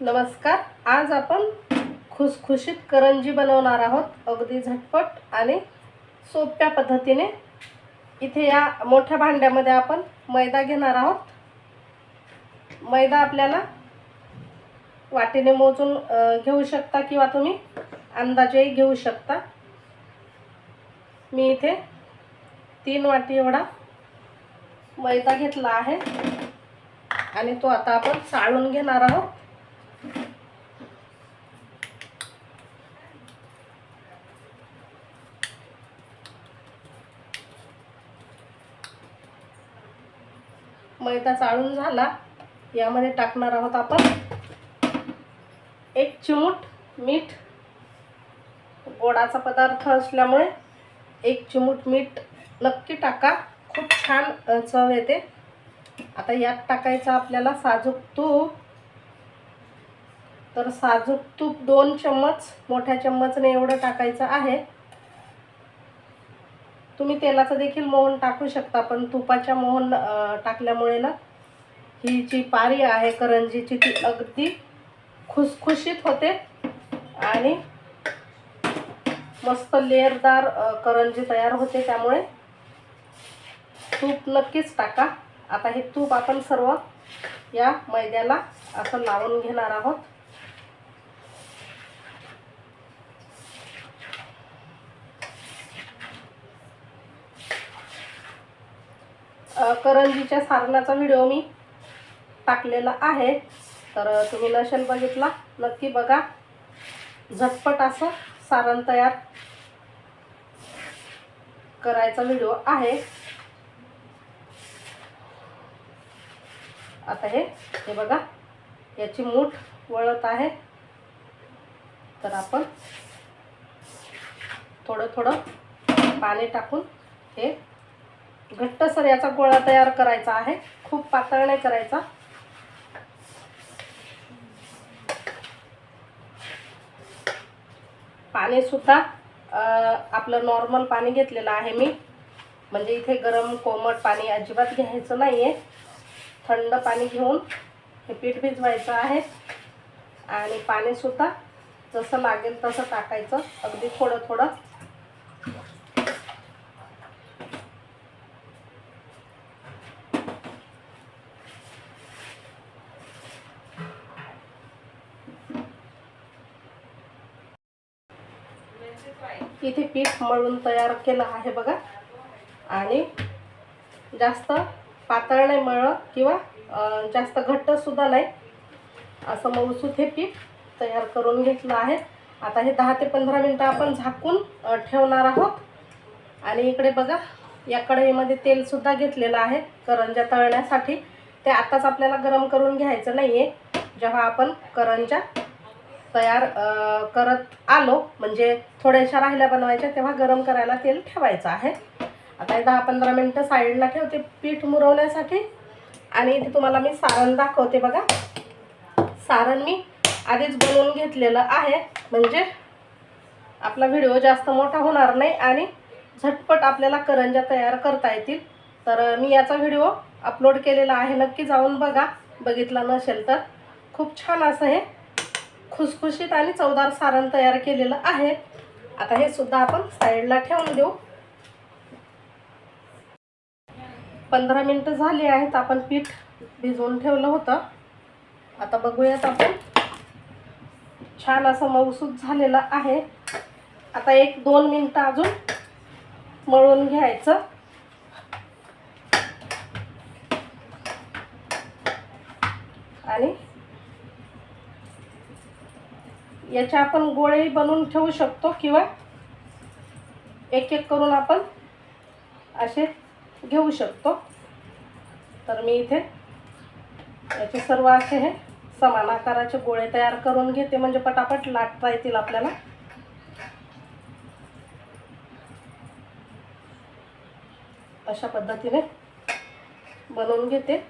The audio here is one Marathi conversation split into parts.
नमस्कार. आज आपण खुसखुशीत करंजी बनवणार आहोत. अगदी झटपट आणि सोप्या पद्धतीने. इथे या मोठ्या भांड्यामध्ये आपण मैदा घेणार आहोत. मैदा आपल्याला वाटीने मोजून घेऊ शकता किंवा तुम्ही अंदाजेही घेऊ शकता. मी इथे तीन वाटी एवढा मैदा घेतला आहे. आणि तो आता आपण चाळून घेणार आहोत. मैदा चाळून झाला. यामध्ये टाकणार आहोत आपण एक चिमूट मीठ. गोडाचा पदार्थ असल्यामुळे एक चिमूट मीठ नक्की टाका. खूप छान चव येते. आता यात टाकायचं आपल्याला साजूक तूप. तर साजूक तूप दोन चम्मच मोठ्या चम्मचने एवढं टाकायचं आहे. तुम्ही तेलाचं देखील मोहन टाकू शकता पण तुपाच्या मोहन टाकल्यामुळे ना ही जी पारी आहे करंजीची ती अगदी खुसखुशीत होते आणि मस्त लेअरदार करंजी तयार होते. त्यामुळे तूप नक्कीच टाका. आता हे तूप आपण सर्व या मैद्याला असं लावून घेणार आहोत. करंजीच्या सारणाचा व्हिडिओ मी टाकलेला आहे. तर तुम्ही नसेल बघितला नक्की बघा. झटपट असं सारण तयार करायचा व्हिडिओ आहे. आता हे हे बघा. याची मूठ वळत आहे. तर आपण थोडं थोडं पाणी टाकून हे घट्टसर याचा गोळा तयार करायचा आहे. खूप पातळ नाही करायचा. पाणीसुद्धा आपलं नॉर्मल पाणी घेतलेलं आहे मी. म्हणजे इथे गरम कोमट पाणी अजिबात घ्यायचं नाही आहे थंड पाणी घेऊन हे पीठ भिजवायचं आहे. आणि पाणीसुद्धा जसं लागेल तसं टाकायचं. अगदी थोडं थोडं इथे पीठ मळून तयार केलं आहे बघा. आणि जास्त पातळ नाही मळलं किंवा जास्त घट्टसुद्धा नाही. असं मऊसूत हे पीठ तयार करून घेतलं आहे. आता हे दहा ते पंधरा मिनटं आपण झाकून ठेवणार आहोत. आणि इकडे बघा या कढईमध्ये तेलसुद्धा घेतलेलं आहे करंजा तळण्यासाठी. ते आत्ताच आपल्याला गरम करून घ्यायचं नाही आहे जेव्हा आपण करंजा तयार करत आलो. म्हणजे थोड्याशा राहिल्या बनवायच्या तेव्हा गरम करायला तेल ठेवायचं आहे. आता हे दहा पंधरा मिनटं साईडला ठेवते पीठ मुरवण्यासाठी. आणि इथे तुम्हाला मी सारण दाखवते बघा. सारण मी आधीच बनवून घेतलेलं आहे. म्हणजे आपला व्हिडिओ जास्त मोठा होणार नाही आणि झटपट आपल्याला करंजा तयार करता येतील. तर मी याचा व्हिडिओ अपलोड केलेला आहे. नक्की जाऊन बघा. बघितला नसेल तर. खूप छान असं हे खुसखुशीत आणि चवदार सारण तयार केलेलं आहे. आता हे सुद्धा आपण साईडला ठेवून देऊ. पंधरा मिनटं झाली आहेत आपण पीठ भिजवून ठेवलं होतं. आता बघूयात आपण. छान असं मऊसूत झालेलं आहे. आता एक दोन मिनटं अजून मळून घ्यायचं आणि याचे आपण गोळेही बनवून ठेवू शकतो किंवा एक एक करून आपण असे घेऊ शकतो. तर मी इथे याचे सर्व असे हे समान आकाराचे गोळे तयार करून घेते. म्हणजे पटापट लाटता येतील आपल्याला. अशा पद्धतीने बनवून घेते.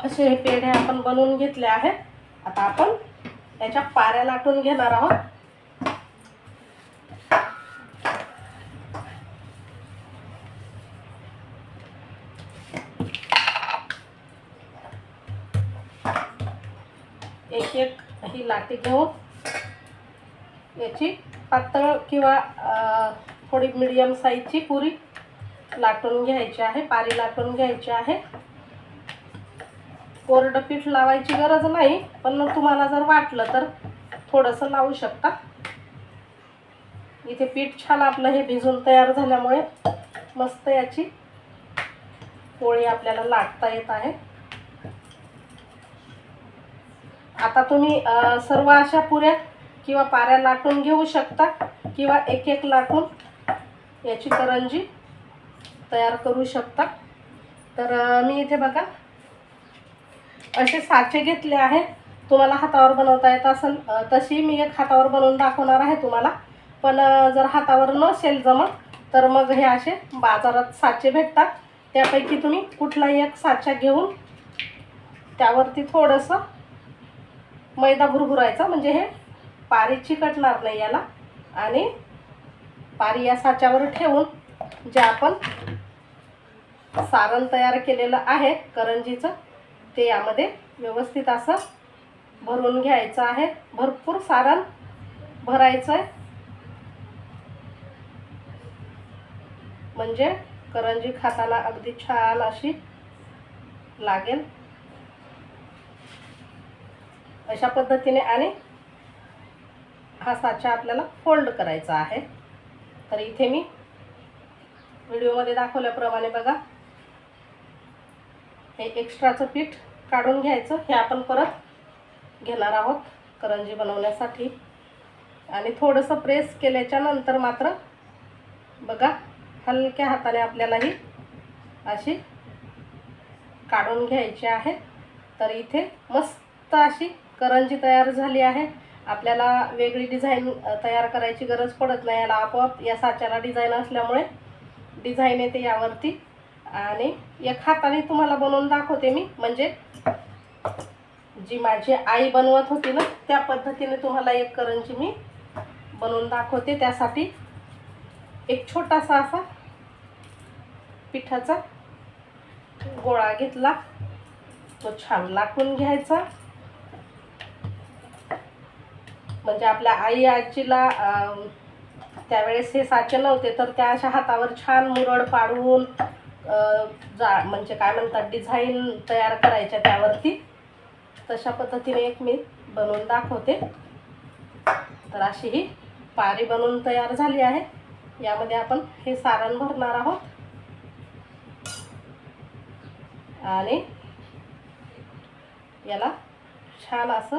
असे हे पेढे आपण बनवून घेतले आहेत. आता आपण याच्या पाऱ्या लाटून घेणार आहोत. एक एक ही लाटी घेऊन याची पातळ किंवा थोडी मिडियम साईजची पुरी लाटून घ्यायची आहे पारी लाटून घ्यायची आहे. कोरडं पीठ लावायची गरज नाही पण तुम्हाला जर वाटलं तर थोडंसं लावू शकता. इथे पीठ छान आपलं हे भिजून तयार झाल्यामुळे मस्त याची पोळी आपल्याला लाटता येत आहे. आता तुम्ही सर्व अशा पुऱ्या किंवा पाऱ्या लाटून घेऊ शकता किंवा एक एक लाटून याची करंजी तयार करू शकता. तर मी इथे बघा असे साचे घेतले आहेत तुम्हाला हातावर बनवता येत असेल. तशी मी एक हातावर बनवून दाखवणार आहे तुम्हाला. पण जर हातावर नसेल जमत तर मग हे असे बाजारात साचे भेटतात. त्यापैकी तुम्ही कुठलाही एक साचा घेऊन त्यावरती थोडंसं मैदा भुरभुरायचा. म्हणजे हे पारी चिकटणार नाही याला. आणि पारी या साच्यावर ठेवून जे आपण सारण तयार केलेलं आहे करंजीचं ते यामध्ये व्यवस्थित असं भरून घ्यायचं आहे. भरपूर सारण भरायचं आहे. म्हणजे करंजी खाताना अगदी छान अशी लागेल. अशा पद्धतीने आणि हा साचा आपल्याला फोल्ड करायचा आहे. तर इथे मी व्हिडिओमध्ये दाखवल्याप्रमाणे बघा. हे एक्स्ट्राचं पीठ काढून घ्यायचं. हे आपण परत घेणार आहोत करंजी बनवण्यासाठी. आणि थोडंसं प्रेस केल्याच्यानंतर मात्र बघा हलक्या हाताने आपल्याला ही अशी काढून घ्यायची आहे. तर इथे मस्त अशी करंजी तयार झाली आहे. आपल्याला वेगळी डिझाईन तयार करायची गरज पडत नाही. याला आपोआप या साच्याला डिझाईन असल्यामुळे डिझाईन येते यावरती. आणि एक हाताने तुम्हाला बनवून दाखवते मी. म्हणजे जी माझी आई बनवत होती ना त्या पद्धतीने तुम्हाला एक करंजी मी बनवून दाखवते. त्यासाठी एक छोटासा असा पिठाचा गोळा घेतला. तो छान लाटून घ्यायचा. म्हणजे आपल्या आई आजीला त्यावेळेस हे साचे नव्हते तर त्या अशा हातावर छान मुरड पाडून जा म्हणजे काय म्हणतात डिझाईन तयार करायच्या त्यावरती. तशा पद्धतीने एक मी बनवून दाखवते. तर अशी ही पारी बनवून तयार झाली आहे. यामध्ये आपण हे सारण भरणार आहोत. आणि याला छान असं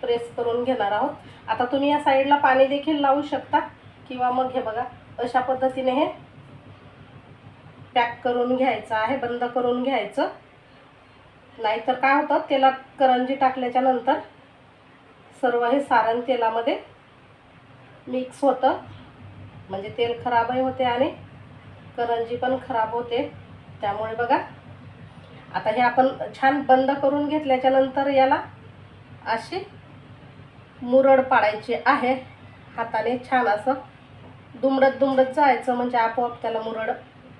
प्रेस करून घेणार आहोत. आता तुम्ही या साईडला पाणी देखील लावू शकता. किंवा मग हे बघा अशा पद्धतीने हे पॅक करून घ्यायचं आहे बंद करून घ्यायचं. नाहीतर काय होतं तेलात करंजी टाकल्याच्या नंतर सर्व हे सारण तेलामध्ये मिक्स होतं. म्हणजे तेल खराबही होते आणि करंजी पण खराब होते. त्यामुळे बघा आता हे आपण छान बंद करून घेतल्याच्या नंतर याला अशी मुरड पाडायची आहे. हाताने छान असं दुमडत दुमडत जायचं म्हणजे आपोआप त्याला मुरड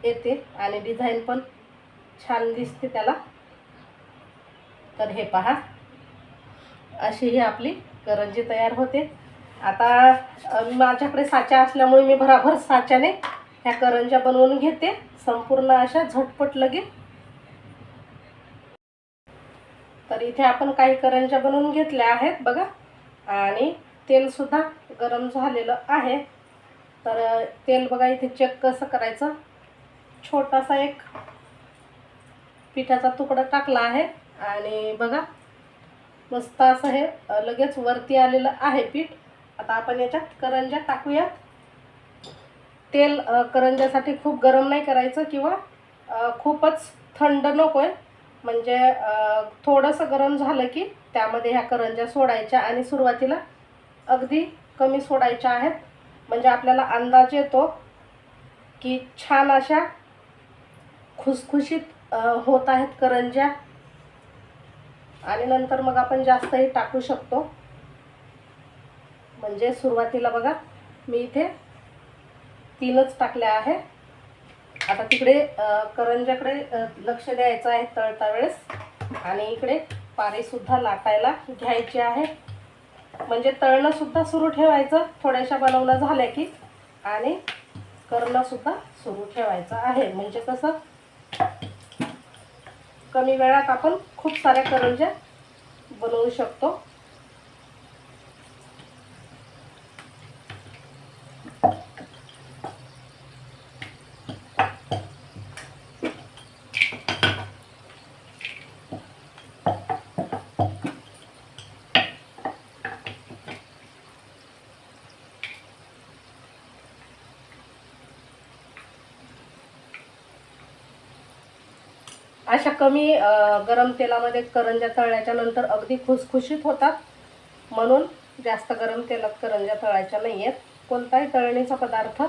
येते आणि डिझाईन पण छान दिसते त्याला. तर हे पहा. अशी ही आपली करंजी तयार होते. आता माझ्याकडे साचा असल्यामुळे मी भराभर साच्याने ह्या करंज्या बनवून घेते. संपूर्ण अशा झटपट लगे तर इथे आपण काही करंज्या बनवून घेतल्या आहेत बघा. आणि तेलसुद्धा गरम झालेलं आहे. तर तेल बघा इथे चेक कसं करायचं? छोटासा एक पिठाचा तुकडा टाकला आहे. आणि बघा मस्त असं हे लगेच वरती आलेलं आहे पीठ. आता आपण याच्यात करंज्या टाकूयात. तेल करंजासाठी करंज्यासाठी खूप गरम नाही करायचं किंवा खूपच थंड नको आहे म्हणजे थोडंसं गरम झालं की त्यामध्ये ह्या करंज्या सोडायच्या आणि सुरुवातीला अगदी कमी सोडायच्या आहेत. म्हणजे आपल्याला अंदाज येतो की छान अशा खुसखुशीत होत आहेत करंज्या. आणि नंतर मग आपण जास्तही टाकू शकतो. म्हणजे सुरुवातीला बघा मी इथे तीनच टाकल्या आहे. आता तिकडे करंज्याकडे लक्ष द्यायचं आहे तळता वेळेस. आणि इकडे पारीसुद्धा लाटायला घ्यायची आहे. म्हणजे तळणंसुद्धा सुरू ठेवायचं. थोड्याशा बनवणं झाल्या की. आणि करणंसुद्धा सुरू ठेवायचं आहे. म्हणजे कसं कमी वेळात आपण खूप साऱ्या करंज्या बनवू शकतो. अशा कमी गरम तेलामध्ये करंज्या तळल्याच्या नंतर अगदी खुसखुशीत होतात. म्हणून जास्त गरम तेलात करंज्या तळायच्या नाही आहेत कोणताही तळणीचा पदार्थ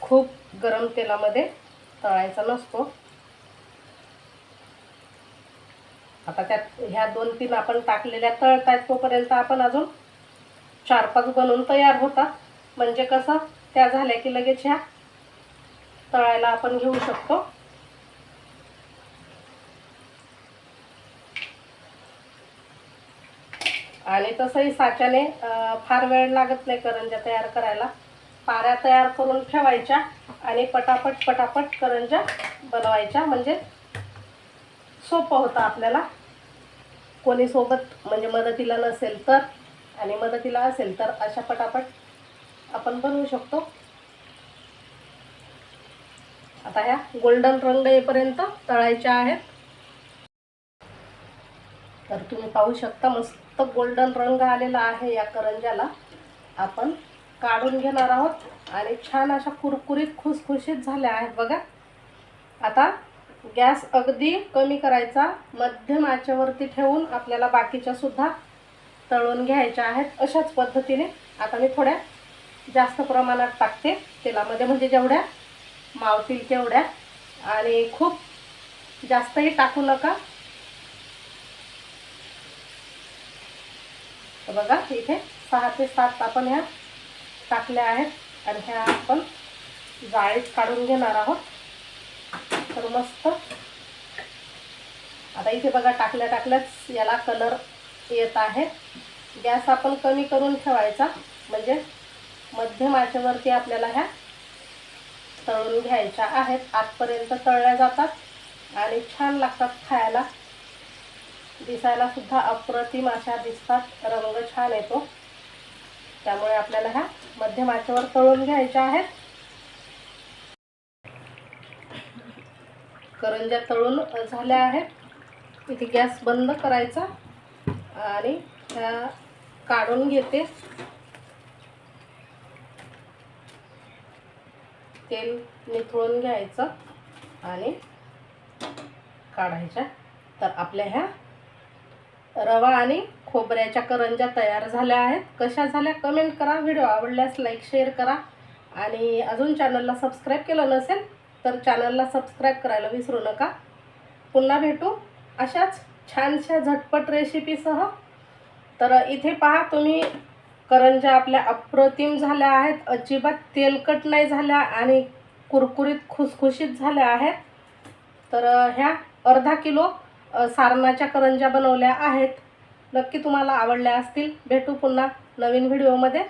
खूप गरम तेलामध्ये तळायचा नसतो. आता त्यात ह्या दोन तीन आपण टाकलेल्या तळतायत तोपर्यंत आपण अजून चार पाच बनवून तयार होतात. म्हणजे कसं त्या झाल्या की लगेच ह्या तळायला आपण घेऊ शकतो. आणि तसंही साच्याने फार वेळ लागत नाही करंज्या तयार करायला. पाऱ्या तयार करून ठेवायच्या आणि पटापट पटापट करंज्या बनवायच्या. म्हणजे सोपं होतं आपल्याला. कोणी सोबत म्हणजे मदतीला नसेल तर आणि मदतीला असेल तर अशा पटापट आपण बनवू शकतो. आता ह्या गोल्डन रंग येईपर्यंत तळायच्या आहेत. तर तुम्ही पाहू शकता मस्त गोल्डन रंग आलेला आहे या करंज्याला. आपण काढून घेणार आहोत आणि छान अशा कुरकुरीत खुसखुशीत झाल्या आहेत बघा. आता गॅस अगदी कमी करायचा मध्यम आचेवरती ठेवून आपल्याला बाकीच्या सुद्धा तळून घ्यायच्या आहेत अशाच पद्धतीने. आता मी थोड्या जास्त प्रमाणात टाकते तेलामध्ये म्हणजे जेवढ्या मावतील तेवढ्या. आणि खूप जास्तही टाकू नका. बघा इथे सहा ते सात आपण ह्या टाकल्या आहेत. आणि ह्या आपण जाळीत काढून घेणार आहोत. तर मस्त. आता इथे बघा टाकल्या टाकल्याच याला कलर येत आहे. गॅस आपण कमी करून ठेवायचा. म्हणजे मध्यम आचेवरती आपल्याला ह्या तळून घ्यायच्या आहेत. आतपर्यंत तळल्या जातात आणि छान लागतात खायला. दिसायला सुद्धा अप्रतिम अशा दिसतात. रंग छान येतो. त्यामुळे आपल्याला ह्या मध्यम आचेवर तळून घ्यायच्या आहेत. करंज्या तळून झाल्या आहेत. इथे गॅस बंद करायचा आणि ह्या काढून घेते. तेल निथळून घ्यायचं आणि काढायच्या. तर आपल्या ह्या रवा आणि खोबऱ्याच्या करंज्या तयार झाल्या आहेत. कशा झाल्या? कमेंट करा. व्हिडिओ आवडल्यास लाईक शेअर करा. आणि अजून चॅनलला सबस्क्राईब केलं नसेल तर चॅनलला सबस्क्राईब करायला विसरू नका. पुन्हा भेटू अशाच छानशा झटपट रेसिपीसह तर इथे पहा तुम्ही करंज्या आपल्या अप्रतिम झाल्या आहेत अजिबात तेलकट नाही झाल्या आणि कुरकुरीत खुसखुशीत झाल्या आहेत. तर ह्या अर्धा किलो सारणाच्या करंज्या बनवल्या आहेत. नक्की तुम्हाला आवडल्या असतील. भेटू पुन्हा नवीन व्हिडिओमध्ये.